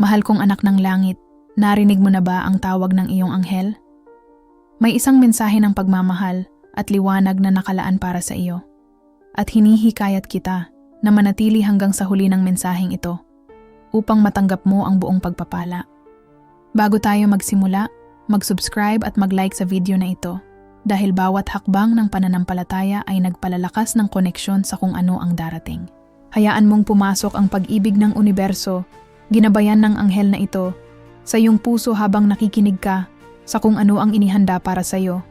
Mahal kong anak ng langit, narinig mo na ba ang tawag ng iyong anghel? May isang mensahe ng pagmamahal at liwanag na nakalaan para sa iyo. At hinihikayat kita na manatili hanggang sa huli ng mensaheng ito upang matanggap mo ang buong pagpapala. Bago tayo magsimula, mag-subscribe at mag-like sa video na ito dahil bawat hakbang ng pananampalataya ay nagpalalakas ng koneksyon sa kung ano ang darating. Hayaan mong pumasok ang pag-ibig ng universo, ginabayan ng anghel na ito, sa iyong puso habang nakikinig ka sa kung ano ang inihanda para sa iyo.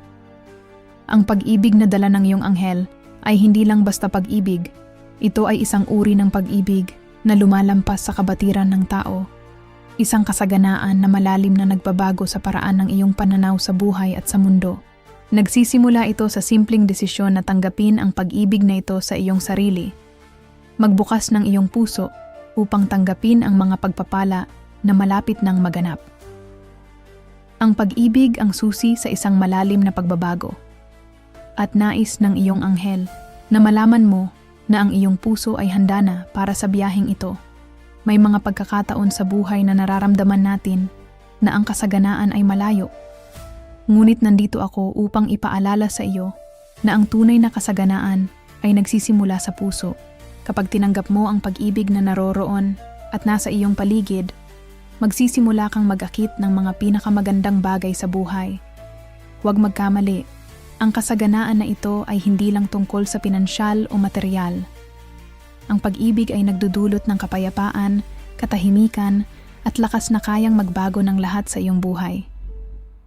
Ang pag-ibig na dala ng iyong anghel ay hindi lang basta pag-ibig, ito ay isang uri ng pag-ibig na lumalampas sa kabatiran ng tao. Isang kasaganaan na malalim na nagbabago sa paraan ng iyong pananaw sa buhay at sa mundo. Nagsisimula ito sa simpleng desisyon na tanggapin ang pag-ibig na ito sa iyong sarili. Magbukas ng iyong puso upang tanggapin ang mga pagpapala na malapit ng maganap. Ang pag-ibig ang susi sa isang malalim na pagbabago. At nais ng iyong anghel na malaman mo na ang iyong puso ay handa na para sa biyaheng ito. May mga pagkakataon sa buhay na nararamdaman natin na ang kasaganaan ay malayo. Ngunit nandito ako upang ipaalala sa iyo na ang tunay na kasaganaan ay nagsisimula sa puso. Kapag tinanggap mo ang pag-ibig na naroroon at nasa iyong paligid, magsisimula kang mag-akit ng mga pinakamagandang bagay sa buhay. Huwag magkamali, ang kasaganaan na ito ay hindi lang tungkol sa pinansyal o material. Ang pag-ibig ay nagdudulot ng kapayapaan, katahimikan, at lakas na kayang magbago ng lahat sa iyong buhay.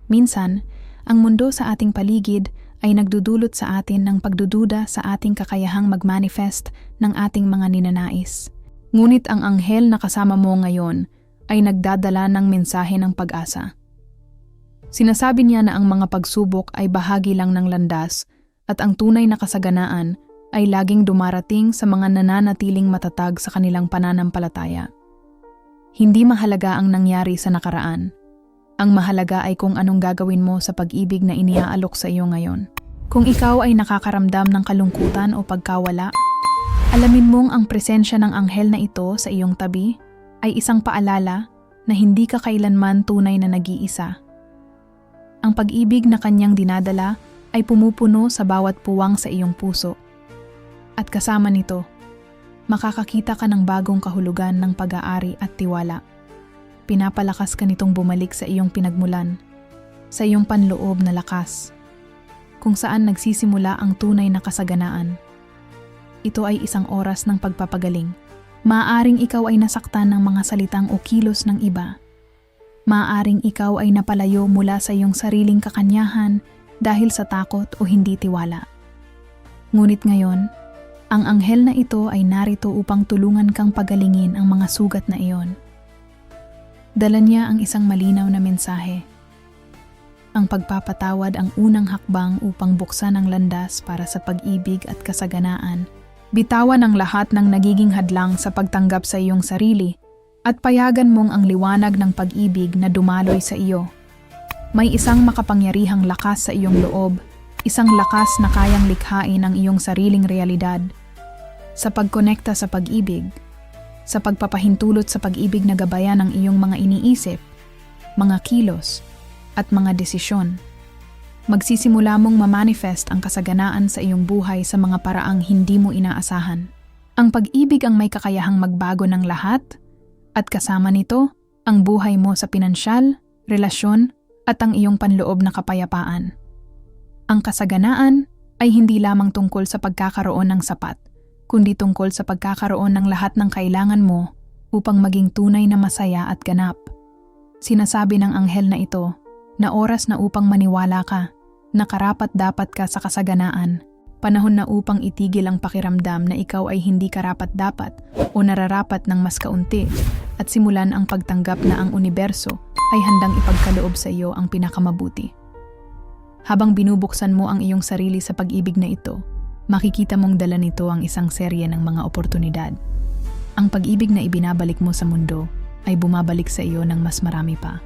Minsan, ang mundo sa ating paligid ay nagdudulot sa atin ng pagdududa sa ating kakayahang mag-manifest ng ating mga ninanais. Ngunit ang anghel na kasama mo ngayon ay nagdadala ng mensahe ng pag-asa. Sinasabi niya na ang mga pagsubok ay bahagi lang ng landas at ang tunay na kasaganaan ay laging dumarating sa mga nananatiling matatag sa kanilang pananampalataya. Hindi mahalaga ang nangyari sa nakaraan. Ang mahalaga ay kung anong gagawin mo sa pag-ibig na iniaalok sa iyo ngayon. Kung ikaw ay nakakaramdam ng kalungkutan o pagkawala, alamin mong ang presensya ng anghel na ito sa iyong tabi ay isang paalala na hindi ka kailanman tunay na nag-iisa. Ang pag-ibig na kanyang dinadala ay pumupuno sa bawat puwang sa iyong puso. At kasama nito, makakakita ka ng bagong kahulugan ng pag-aari at tiwala. Pinapalakas ka nitong bumalik sa iyong pinagmulan, sa iyong panloob na lakas, kung saan nagsisimula ang tunay na kasaganaan. Ito ay isang oras ng pagpapagaling Maaring ikaw ay nasaktan ng mga salitang o kilos ng iba. Maaring ikaw ay napalayo mula sa iyong sariling kakanyahan dahil sa takot o hindi tiwala. Ngunit ngayon, ang anghel na ito ay narito upang tulungan kang pagalingin ang mga sugat na iyon. Dala niya ang isang malinaw na mensahe. Ang pagpapatawad ang unang hakbang upang buksan ang landas para sa pag-ibig at kasaganaan Bitawan ang lahat ng nagiging hadlang sa pagtanggap sa iyong sarili at payagan mong ang liwanag ng pag-ibig na dumaloy sa iyo. May isang makapangyarihang lakas sa iyong loob, isang lakas na kayang likhain ang iyong sariling realidad. Sa pagkonekta sa pag-ibig, sa pagpapahintulot sa pag-ibig na gabayan ng iyong mga iniisip, mga kilos, at mga desisyon magsisimula mong mamanifest ang kasaganaan sa iyong buhay sa mga paraang hindi mo inaasahan. Ang pag-ibig ang may kakayahang magbago ng lahat, at kasama nito, ang buhay mo sa pinansyal, relasyon, at ang iyong panloob na kapayapaan. Ang kasaganaan ay hindi lamang tungkol sa pagkakaroon ng sapat, kundi tungkol sa pagkakaroon ng lahat ng kailangan mo upang maging tunay na masaya at ganap. Sinasabi ng anghel na ito na oras na upang maniwala ka, na karapat dapat ka sa kasaganaan, panahon na upang itigil ang pakiramdam na ikaw ay hindi karapat dapat o nararapat ng mas kaunti at simulan ang pagtanggap na ang universo ay handang ipagkaloob sa iyo ang pinakamabuti. Habang binubuksan mo ang iyong sarili sa pag-ibig na ito, makikita mong dala nito ang isang serye ng mga oportunidad. Ang pag-ibig na ibinabalik mo sa mundo ay bumabalik sa iyo ng mas marami pa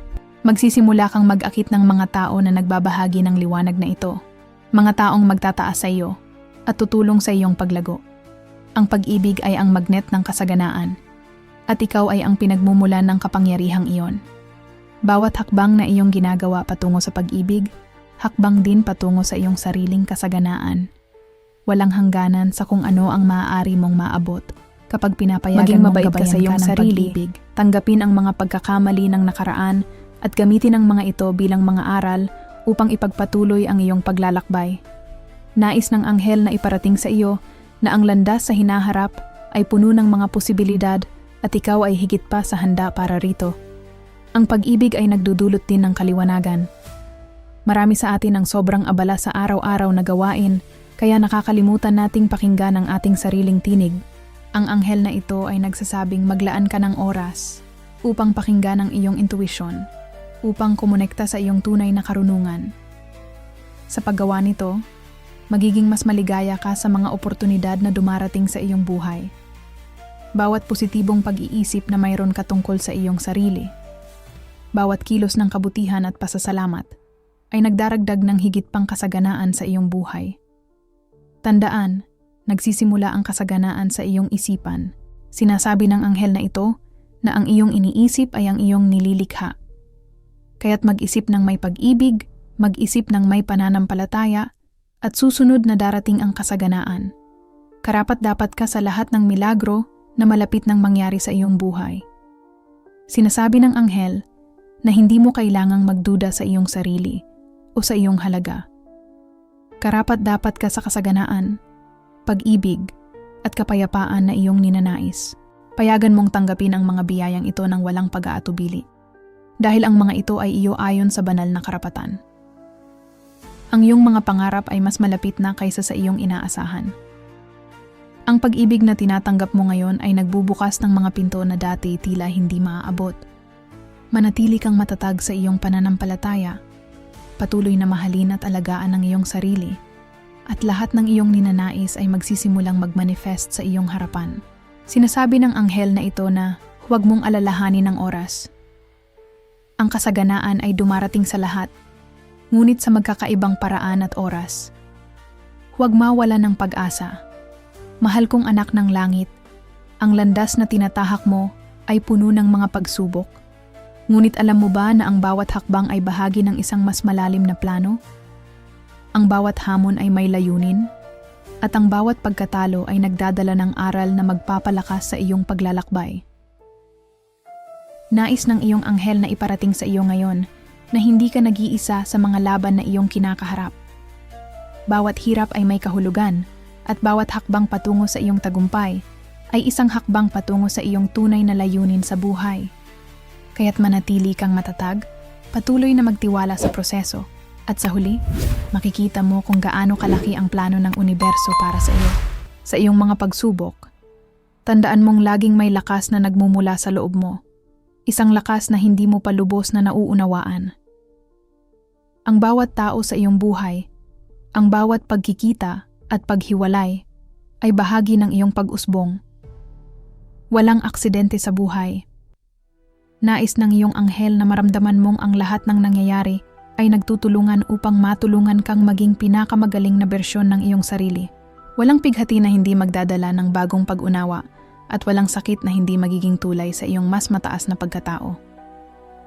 magsisimula kang mag-akit ng mga tao na nagbabahagi ng liwanag na ito. Mga taong magtataas sa iyo at tutulong sa iyong paglago. Ang pag-ibig ay ang magnet ng kasaganaan. At ikaw ay ang pinagmumulan ng kapangyarihang iyon. Bawat hakbang na iyong ginagawa patungo sa pag-ibig, hakbang din patungo sa iyong sariling kasaganaan. Walang hangganan sa kung ano ang maaari mong maabot kapag pinapayagan Maging mong ka gabayan sa iyong ng sarili. pag-ibig, tanggapin ang mga pagkakamali ng nakaraan at gamitin ang mga ito bilang mga aral upang ipagpatuloy ang iyong paglalakbay. Nais ng anghel na iparating sa iyo na ang landas sa hinaharap ay puno ng mga posibilidad at ikaw ay higit pa sa handa para rito. Ang pag-ibig ay nagdudulot din ng kaliwanagan. Marami sa atin ang sobrang abala sa araw-araw na gawain kaya nakakalimutan nating pakinggan ang ating sariling tinig. Ang anghel na ito ay nagsasabing maglaan ka ng oras upang pakinggan ang iyong intuition, upang kumonekta sa iyong tunay na karunungan. Sa paggawa nito, magiging mas maligaya ka sa mga oportunidad na dumarating sa iyong buhay. Bawat positibong pag-iisip na mayroon ka tungkol sa iyong sarili, bawat kilos ng kabutihan at pasasalamat, ay nagdaragdag ng higit pang kasaganaan sa iyong buhay. Tandaan, nagsisimula ang kasaganaan sa iyong isipan. Sinasabi ng anghel na ito na ang iyong iniisip ay ang iyong nililikha. Kaya't mag-isip ng may pag-ibig, mag-isip ng may pananampalataya, at susunod na darating ang kasaganaan. Karapat dapat ka sa lahat ng milagro na malapit nang mangyari sa iyong buhay. Sinasabi ng anghel na hindi mo kailangang magduda sa iyong sarili o sa iyong halaga. Karapat dapat ka sa kasaganaan, pag-ibig, at kapayapaan na iyong ninanais. Payagan mong tanggapin ang mga biyayang ito ng walang pag-aatubili. Dahil ang mga ito ay iyo ayon sa banal na karapatan. Ang iyong mga pangarap ay mas malapit na kaysa sa iyong inaasahan. Ang pag-ibig na tinatanggap mo ngayon ay nagbubukas ng mga pinto na dati tila hindi maaabot. Manatili kang matatag sa iyong pananampalataya. Patuloy na mahalin at alagaan ang iyong sarili. At lahat ng iyong ninanais ay magsisimulang magmanifest sa iyong harapan. Sinasabi ng anghel na ito na huwag mong alalahanin ang oras. Ang kasaganaan ay dumarating sa lahat, ngunit sa magkakaibang paraan at oras. Huwag mawala ng pag-asa. Mahal kong anak ng langit, ang landas na tinatahak mo ay puno ng mga pagsubok. Ngunit alam mo ba na ang bawat hakbang ay bahagi ng isang mas malalim na plano? Ang bawat hamon ay may layunin, at ang bawat pagkatalo ay nagdadala ng aral na magpapalakas sa iyong paglalakbay. Nais ng iyong anghel na iparating sa iyo ngayon na hindi ka nag-iisa sa mga laban na iyong kinakaharap. Bawat hirap ay may kahulugan, at bawat hakbang patungo sa iyong tagumpay ay isang hakbang patungo sa iyong tunay na layunin sa buhay. Kaya't manatili kang matatag, patuloy na magtiwala sa proseso, at sa huli, makikita mo kung gaano kalaki ang plano ng universo para sa iyo. Sa iyong mga pagsubok, tandaan mong laging may lakas na nagmumula sa loob mo. Isang lakas na hindi mo palubos na nauunawaan. Ang bawat tao sa iyong buhay, ang bawat pagkikita at paghiwalay ay bahagi ng iyong pag-usbong. Walang aksidente sa buhay. Nais ng iyong anghel na maramdaman mong ang lahat ng nangyayari ay nagtutulungan upang matulungan kang maging pinakamagaling na bersyon ng iyong sarili. Walang pighati na hindi magdadala ng bagong pag-unawa at walang sakit na hindi magiging tulay sa iyong mas mataas na pagkatao.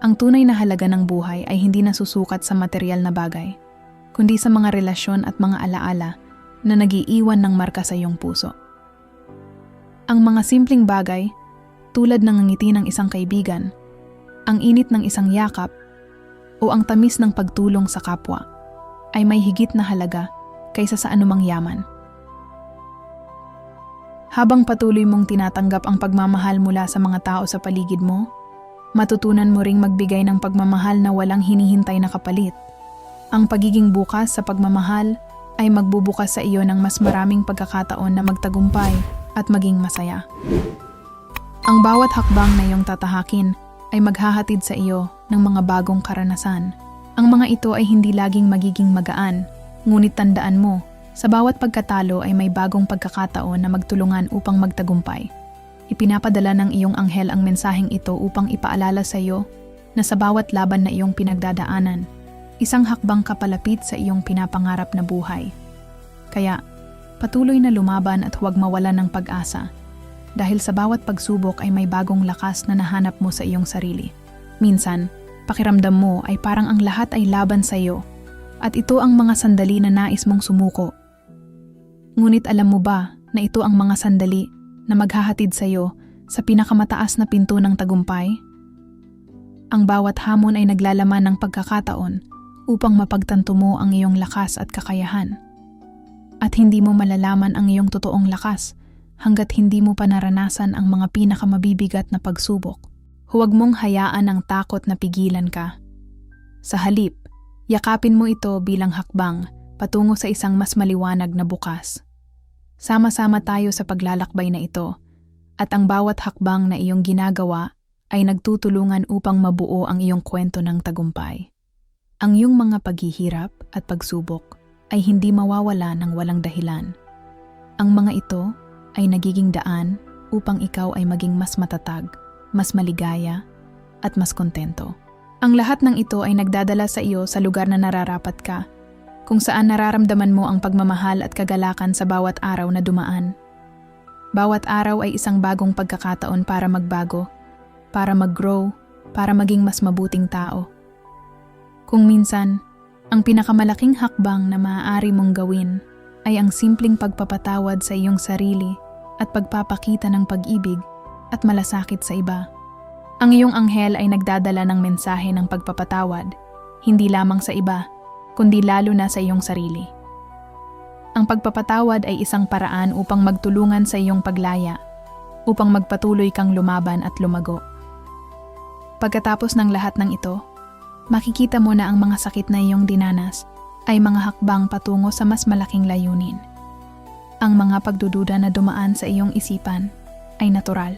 Ang tunay na halaga ng buhay ay hindi nasusukat sa material na bagay, kundi sa mga relasyon at mga alaala na nagiiwan ng marka sa iyong puso. Ang mga simpleng bagay, tulad ng ngiti ng isang kaibigan, ang init ng isang yakap, o ang tamis ng pagtulong sa kapwa, ay may higit na halaga kaysa sa anumang yaman. Habang patuloy mong tinatanggap ang pagmamahal mula sa mga tao sa paligid mo, matutunan mo ring magbigay ng pagmamahal na walang hinihintay na kapalit. Ang pagiging bukas sa pagmamahal ay magbubukas sa iyo ng mas maraming pagkakataon na magtagumpay at maging masaya. Ang bawat hakbang na iyong tatahakin ay maghahatid sa iyo ng mga bagong karanasan. Ang mga ito ay hindi laging magiging magaan, ngunit tandaan mo, sa bawat pagkatalo ay may bagong pagkakataon na magtulungan upang magtagumpay. Ipinapadala ng iyong anghel ang mensaheng ito upang ipaalala sa iyo na sa bawat laban na iyong pinagdadaanan, isang hakbang kapalapit sa iyong pinapangarap na buhay. Kaya, patuloy na lumaban at huwag mawalan ng pag-asa. Dahil sa bawat pagsubok ay may bagong lakas na nahanap mo sa iyong sarili. Minsan, pakiramdam mo ay parang ang lahat ay laban sa iyo at ito ang mga sandali na nais mong sumuko. Ngunit alam mo ba na ito ang mga sandali na maghahatid sa iyo sa pinakamataas na pinto ng tagumpay? Ang bawat hamon ay naglalaman ng pagkakataon upang mapagtanto mo ang iyong lakas at kakayahan. At hindi mo malalaman ang iyong totoong lakas hanggat hindi mo pa naranasan ang mga pinakamabibigat na pagsubok. Huwag mong hayaan ang takot na pigilan ka. Sa halip, yakapin mo ito bilang hakbang patungo sa isang mas maliwanag na bukas. Sama-sama tayo sa paglalakbay na ito at ang bawat hakbang na iyong ginagawa ay nagtutulungan upang mabuo ang iyong kwento ng tagumpay. Ang iyong mga paghihirap at pagsubok ay hindi mawawala ng walang dahilan. Ang mga ito ay nagiging daan upang ikaw ay maging mas matatag, mas maligaya, at mas kontento. Ang lahat ng ito ay nagdadala sa iyo sa lugar na nararapat ka, kung saan nararamdaman mo ang pagmamahal at kagalakan sa bawat araw na dumaan. Bawat araw ay isang bagong pagkakataon para magbago, para mag-grow, para maging mas mabuting tao. Kung minsan, ang pinakamalaking hakbang na maaari mong gawin ay ang simpleng pagpapatawad sa iyong sarili at pagpapakita ng pag-ibig at malasakit sa iba. Ang iyong anghel ay nagdadala ng mensahe ng pagpapatawad, hindi lamang sa iba, kundi lalo na sa iyong sarili. Ang pagpapatawad ay isang paraan upang magtulungan sa iyong paglaya, upang magpatuloy kang lumaban at lumago. Pagkatapos ng lahat ng ito, makikita mo na ang mga sakit na iyong dinanas ay mga hakbang patungo sa mas malaking layunin. Ang mga pagdududa na dumaan sa iyong isipan ay natural.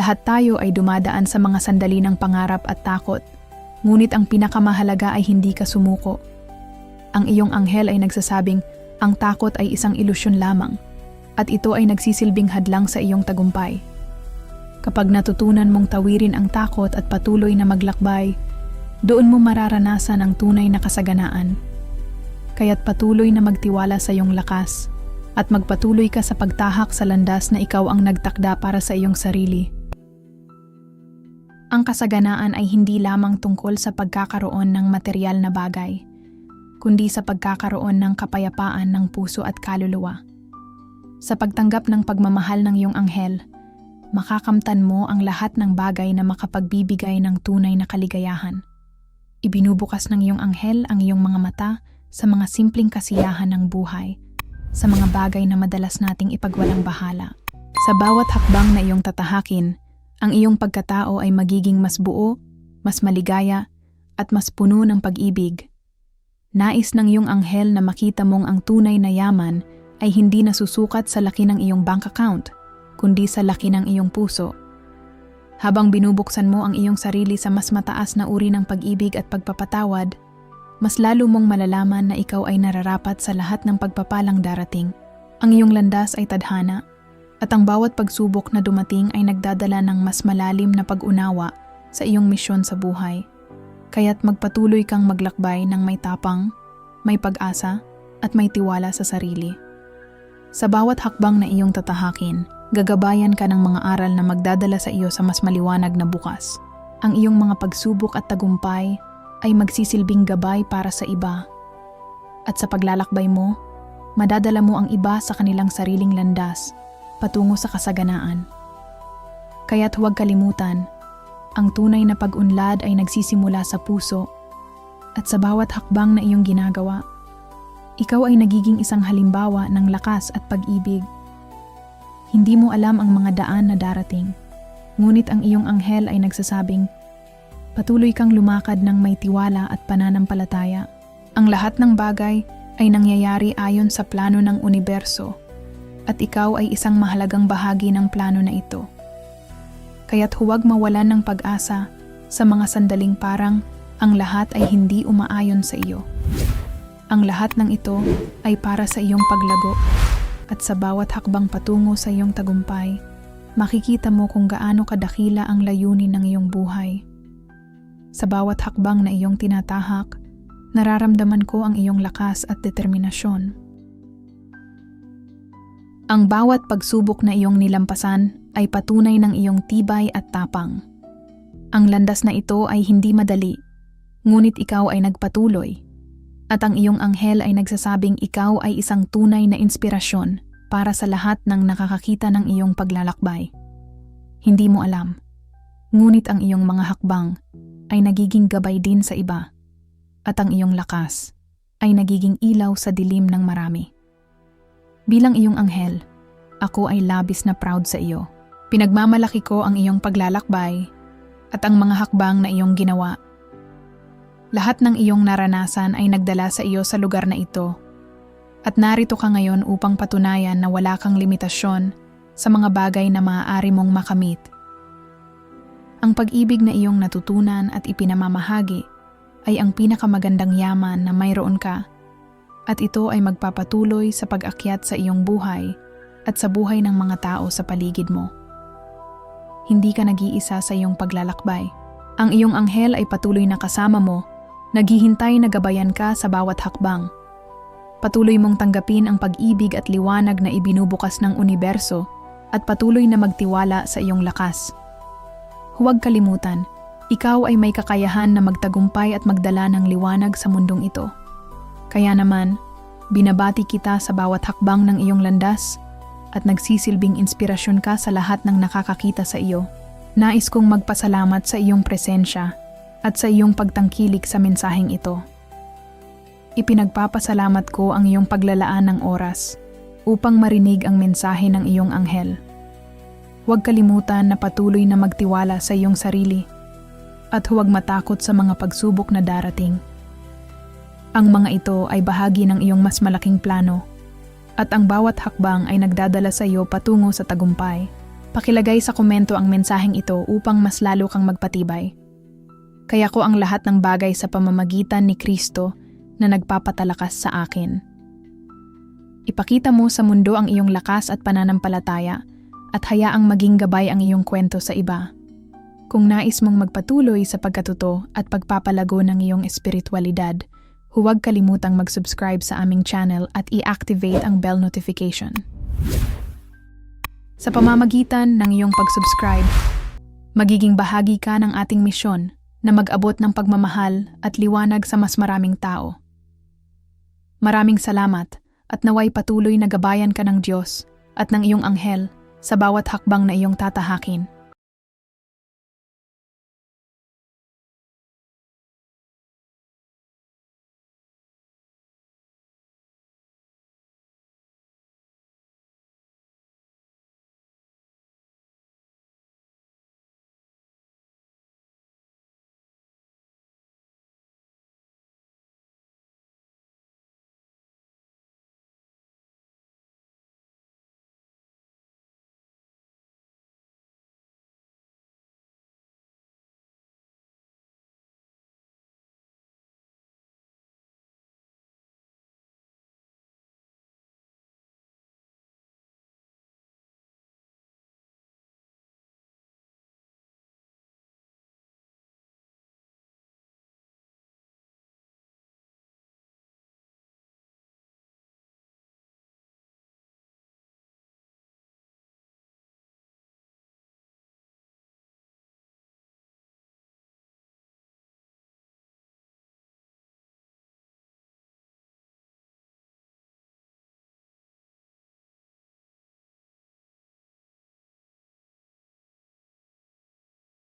Lahat tayo ay dumadaan sa mga sandali ng pangarap at takot, ngunit ang pinakamahalaga ay hindi ka sumuko. Ang iyong anghel ay nagsasabing ang takot ay isang ilusyon lamang at ito ay nagsisilbing hadlang sa iyong tagumpay. Kapag natutunan mong tawirin ang takot at patuloy na maglakbay, doon mo mararanasan ang tunay na kasaganaan. Kaya't patuloy na magtiwala sa iyong lakas at magpatuloy ka sa pagtahak sa landas na ikaw ang nagtakda para sa iyong sarili. Ang kasaganaan ay hindi lamang tungkol sa pagkakaroon ng material na bagay, kundi sa pagkakaroon ng kapayapaan ng puso at kaluluwa. Sa pagtanggap ng pagmamahal ng iyong anghel, makakamtan mo ang lahat ng bagay na makapagbibigay ng tunay na kaligayahan. Ibinubukas ng iyong anghel ang iyong mga mata sa mga simpleng kasiyahan ng buhay, sa mga bagay na madalas nating ipagwalang bahala. Sa bawat hakbang na iyong tatahakin, ang iyong pagkatao ay magiging mas buo, mas maligaya, at mas puno ng pag-ibig. Nais ng iyong anghel na makita mong ang tunay na yaman ay hindi nasusukat sa laki ng iyong bank account, kundi sa laki ng iyong puso. Habang binubuksan mo ang iyong sarili sa mas mataas na uri ng pag-ibig at pagpapatawad, mas lalo mong malalaman na ikaw ay nararapat sa lahat ng pagpapalang darating. Ang iyong landas ay tadhana, at ang bawat pagsubok na dumating ay nagdadala ng mas malalim na pag-unawa sa iyong misyon sa buhay. Kaya't magpatuloy kang maglakbay ng may tapang, may pag-asa, at may tiwala sa sarili. Sa bawat hakbang na iyong tatahakin, gagabayan ka ng mga aral na magdadala sa iyo sa mas maliwanag na bukas. Ang iyong mga pagsubok at tagumpay ay magsisilbing gabay para sa iba. At sa paglalakbay mo, madadala mo ang iba sa kanilang sariling landas patungo sa kasaganaan. Kaya't huwag kalimutan, ang tunay na pag-unlad ay nagsisimula sa puso at sa bawat hakbang na iyong ginagawa, ikaw ay nagiging isang halimbawa ng lakas at pag-ibig. Hindi mo alam ang mga daan na darating, ngunit ang iyong anghel ay nagsasabing, patuloy kang lumakad ng may tiwala at pananampalataya. Ang lahat ng bagay ay nangyayari ayon sa plano ng universo at ikaw ay isang mahalagang bahagi ng plano na ito. Kaya't huwag mawalan ng pag-asa sa mga sandaling parang ang lahat ay hindi umaayon sa iyo. Ang lahat ng ito ay para sa iyong paglago at sa bawat hakbang patungo sa iyong tagumpay, makikita mo kung gaano kadakila ang layunin ng iyong buhay. Sa bawat hakbang na iyong tinatahak, nararamdaman ko ang iyong lakas at determinasyon. Ang bawat pagsubok na iyong nilampasan ay patunay ng iyong tibay at tapang. Ang landas na ito ay hindi madali, ngunit ikaw ay nagpatuloy. At ang iyong anghel ay nagsasabing ikaw ay isang tunay na inspirasyon para sa lahat ng nakakakita ng iyong paglalakbay. Hindi mo alam, ngunit ang iyong mga hakbang ay nagiging gabay din sa iba, at ang iyong lakas ay nagiging ilaw sa dilim ng marami. Bilang iyong anghel, ako ay labis na proud sa iyo. Pinagmamalaki ko ang iyong paglalakbay at ang mga hakbang na iyong ginawa. Lahat ng iyong naranasan ay nagdala sa iyo sa lugar na ito. At narito ka ngayon upang patunayan na wala kang limitasyon sa mga bagay na maaari mong makamit. Ang pag-ibig na iyong natutunan at ipinamamahagi ay ang pinakamagandang yaman na mayroon ka at ito ay magpapatuloy sa pag-akyat sa iyong buhay at sa buhay ng mga tao sa paligid mo. Hindi ka nag-iisa sa iyong paglalakbay. Ang iyong anghel ay patuloy na kasama mo, naghihintay na gabayan ka sa bawat hakbang. Patuloy mong tanggapin ang pag-ibig at liwanag na ibinubukas ng universo at patuloy na magtiwala sa iyong lakas. Huwag kalimutan, ikaw ay may kakayahan na magtagumpay at magdala ng liwanag sa mundong ito. Kaya naman, binabati kita sa bawat hakbang ng iyong landas at nagsisilbing inspirasyon ka sa lahat ng nakakakita sa iyo. Nais kong magpasalamat sa iyong presensya at sa iyong pagtangkilik sa mensaheng ito. Ipinagpapasalamat ko ang iyong paglalaan ng oras upang marinig ang mensahe ng iyong anghel. Huwag kalimutan na patuloy na magtiwala sa iyong sarili at huwag matakot sa mga pagsubok na darating. Ang mga ito ay bahagi ng iyong mas malaking plano at ang bawat hakbang ay nagdadala sa iyo patungo sa tagumpay. Pakilagay sa komento ang mensaheng ito upang mas lalo kang magpatibay. Kaya ko ang lahat ng bagay sa pamamagitan ni Kristo na nagpapatalakas sa akin. Ipakita mo sa mundo ang iyong lakas at pananampalataya at hayaang maging gabay ang iyong kwento sa iba. Kung nais mong magpatuloy sa pagkatuto at pagpapalago ng iyong espiritualidad, Huwag kalimutang mag-subscribe sa aming channel at i-activate ang bell notification. Sa pamamagitan ng iyong pag-subscribe, magiging bahagi ka ng ating misyon na mag-abot ng pagmamahal at liwanag sa mas maraming tao. Maraming salamat at naway patuloy na gabayan ka ng Diyos at ng iyong anghel sa bawat hakbang na iyong tatahakin.